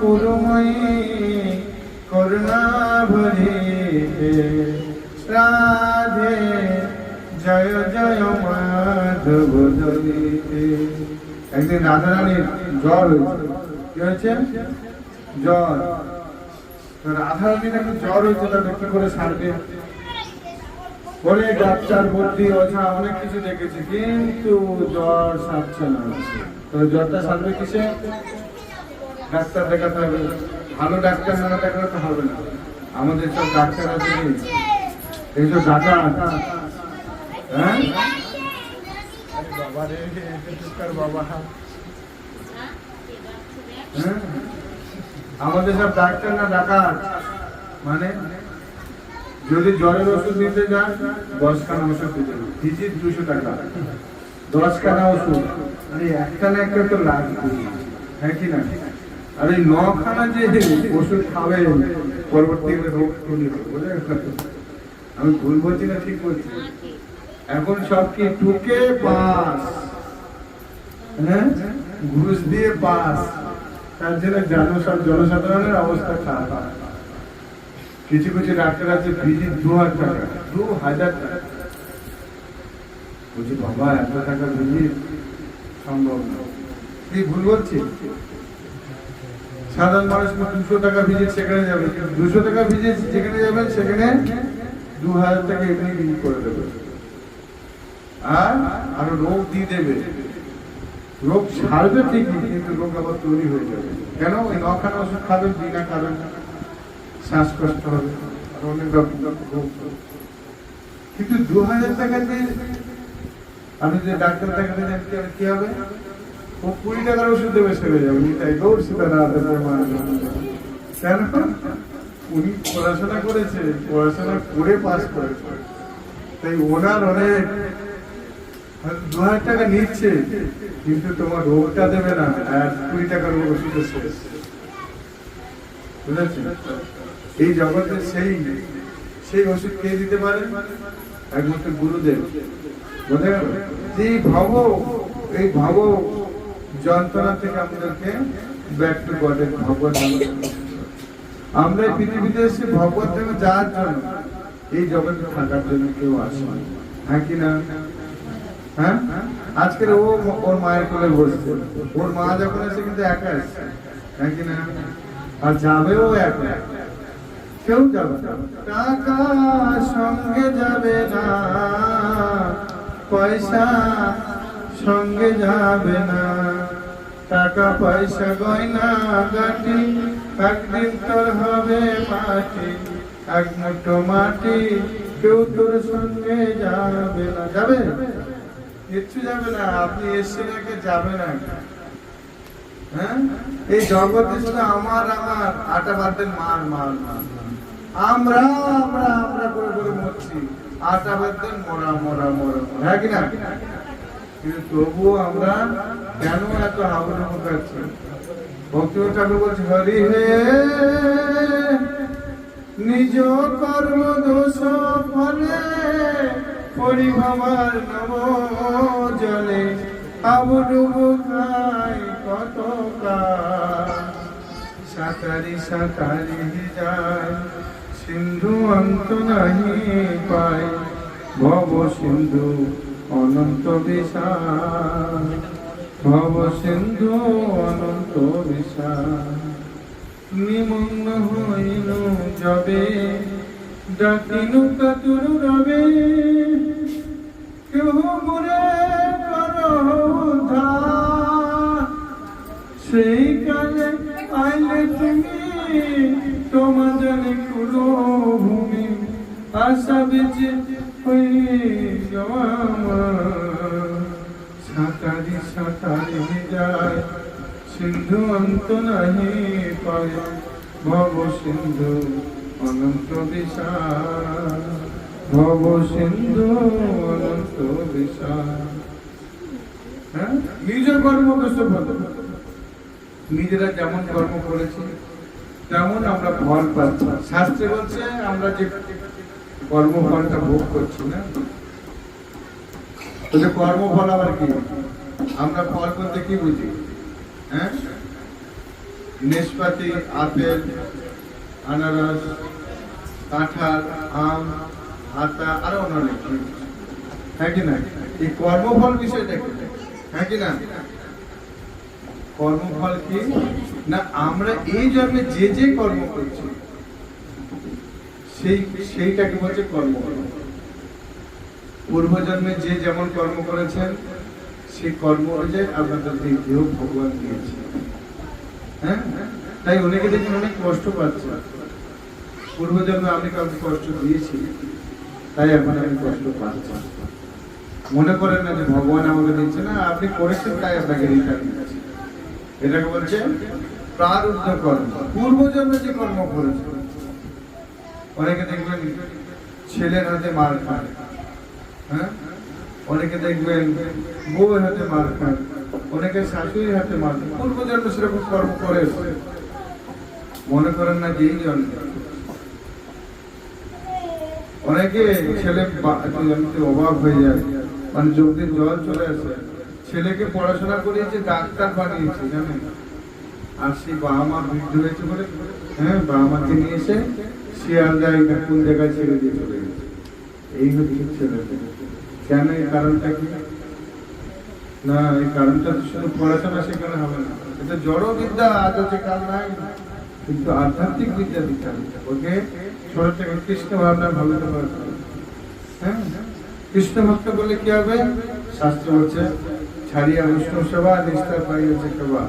পুরময়ী করুণা ভরে রাধে জয় জয় মাধব দলিতে একদিন রাধারানীর জ্বর হয়েছে কি হয়েছে জ্বর একটু জ্বর হয়েছে তাকে কি করে সারবে বলে ডাক্তার ভর্তি ওঝা অনেক কিছু দেখেছি কিন্তু জ্বর সারছে না তো জ্বরটা সারবে কিসে ডাক্তার দেখাতে হবে। ভালো ডাক্তার না দেখালে তো হবে না। আমাদের সব ডাক্তার আছে? এইসব ডাকা হ্যাঁ? বাবা রে বাবা হ্যাঁ? আমাদের সব ডাক্তার না ডাকাত? মানে যদি জ্বরের ওষুধ নিতে যান দশখানা ওষুধ দিতে ভিজিট দুশো টাকা। দশখানা ওষুধ। মানে একটা না একটা তো লাগবে হ্যাঁ কি না? আর এই নখানা যে ওষুধ খাবে পরবর্তীকালে রোগ তৈরি হবে? আমি ভুল বলছি না ঠিক বলছি? এখন সব কি টুকে পাস হ্যাঁ? ঘুষ দিয়ে পাস তার জন্য জন- জনসাধারণের অবস্থা খারাপ। কিছু কিছু ডাক্তার আছে ভিজিট দু হাজার টাকা, দু হাজার টাকা। বলছি, বাবা, এত টাকা সম্ভব না। কি ভুল বলছি? সাধারণ মানুষ দুশো টাকা ভিজিট সেখানে যাবে। দুশো টাকা ভিজিট যেখানে যাবেন, সেখানে দু হাজার টাকা এমনি বিল করে দেবে। আর আরও রোগ দিয়ে দেবে। রোগ সারবে ঠিকই, কিন্তু রোগ আবার তৈরি হয়ে যাবে। কেন? ওই নখানা ওষুধ খাবেন বিনা খাবেন শ্বাসকষ্ট হবে, আর অনেক রোগ কিন্তু দু হাজার টাকা দিয়ে আপনি যে ডাক্তার দেখাতে যান কি- হবে? কুড়ি টাকার ওষুধ দেবে, সেরে যাবে। তাই দৌড় সীতারাধ কেন? উনি পড়াশোনা করেছে, পড়াশোনা করে পাস করেছে। তাই ওনার অনেক দু হাজার টাকা নিচ্ছে, কিন্তু তোমার রোগটা দেবে না, আর কুড়ি টাকার ওষুধ শেষ। বুঝেছেন? এই জগতে সেই সেই ওষুধ কে দিতে পারে একমাত্র গুরুদেব। বোঝা গেল? যে ভাব, এই ভাব যন্ত্রণা থেকে আমাদেরকে ব্যাক টু গডের ভগবত আমরা পৃথিবীতে এসে ভগবত ধামে যাওয়ার জন্য এই জগতে থাকার জন্য কেউ আসে হ্যাঁ কি না? হ্যাঁ? ও ওর মায়ের কোলে বসছে। ওর মা যখন এসে কিন্তু একা এসছে। হ্যাঁ কি না? আর যাবেও একা। কেউ যাবে টাকা সঙ্গে যাবে না। পয়সা সঙ্গে যাবে না। টাকা পয়সা, গয়না, গাটি, একদিন তোর হবে মাটি এক মুঠো মাটি কেউ তোর সঙ্গে যাবে না। যাবে? কিচ্ছু যাবে না। আপনি এসে রেখে যাবে না। হ্যাঁ? এই জগতে শুধু আমার আমার, আটা বাদ দেন মার মার মার। আমরা আমরা আমরা করে করে মরছি। আটা বাদ দেন মরা মরা মরা। হ্যাঁ কি না? তবুও আমরা কেন এত হাবুডুবু করছি ভক্তি ঠাকুর বলছে, হরি হে, নিজ কর্ম দোষ ফলে পরিভবার নব জলে হাবুডুবু খাই কত সাঁতারি সাঁতারি যায়, সিন্ধু অন্ত নাহি পায়, ভব সিন্ধু অনন্ত বিশাল ভব সিন্ধু অনন্ত বিশাল নিমগ্ন হইল যবে ডাকিনু কাতুর রবে। কেহ মোরে সেই কালে আইলে তুমি তোমাদের কুলো ভূমি, আশা বেঁচে। সাঁতারি সাঁতারি যায়, সিন্ধু অন্ত নাহি পায়, ভব সিন্ধু অনন্ত বিশাল ভব সিন্ধু অনন্ত বিশাল হ্যাঁ? নিজ কর্ম কষ্ট ভালো নিজেরা যেমন কর্ম করেছি, তেমন আমরা ফল পাচ্ছি। শাস্ত্রে বলছে, আমরা যে কর্মফলটা ভোগ করছি না তো যে কর্মফল আবার কি? আমরা ফল বলতে কি বুঝি? হ্যাঁ? নেশপাতি আপেল, আনারস, কাঁঠাল, আম, আতা, আরও অনেক হ্যাঁ কি না? এই কর্মফল বিষয়টা কি? হ্যাঁ কি না? কর্মফল কি? না, আমরা এই জন্মে যে যে কর্ম করছি, সেই, সেইটাকে বলছে কর্ম পূর্বজন্মে যে যেমন কর্ম করেছেন, সেই কর্ম অনুযায়ী আপনাদের এই দেহ ভগবান দিয়েছে। হ্যাঁ? তাই অনেকে দেখুন অনেক কষ্ট পাচ্ছে পূর্বজন্মে আমি কাউকে কষ্ট দিয়েছি, তাই এখন আমি কষ্ট পাচ্ছি। মনে করেন না যে ভগবান আমাকে দিচ্ছে না, আপনি করেছেন তাই আপনাকে রিটার্ন দিচ্ছে। এটাকে বলছে প্রারুদ্ধ কর্ম। পূর্বজন্মে যে কর্ম করেছে অনেকে দেখবেন ছেলের হাতে মার খায়। হ্যাঁ? অনেকে দেখবেন বউয়ের হাতে মার খায়, অনেকে শাশুড়ির হাতে মার পূর্বজন্ম সেরকম কর্ম করে? মনে করেন না যে জন্ম অনেকে ছেলে অভাব হয়ে যায় মানে চোখে জল চলে আসে। ছেলেকে পড়াশোনা করিয়েছে, ডাক্তার বানিয়েছে, জানেন? আর সেই বাবা মা বৃদ্ধ হয়েছে বলে হ্যাঁ বাবা মাকে নিয়ে এসে শিয়ালদায় না কোন জায়গায় ছেড়ে দিয়ে চলে গেছে। এই হচ্ছে ছেলেদের কেন এই কারণটা কি? না, এই কারণটা শুধু পড়াশোনা শেখানো হবে না। এটা জড় বিদ্যা আজ আছে কাল নাই। কিন্তু আধ্যাত্মিক বিদ্যা দিতে ওকে? ছোট থেকে কৃষ্ণ ভাবনা ভাবতে পারবে হ্যাঁ? কৃষ্ণ ভক্ত বলে কি হবে? শাস্ত্র হচ্ছে ছাড়িয়া বিষ্ণু সেবা নিষ্ঠা পাইয়াছে সেবা।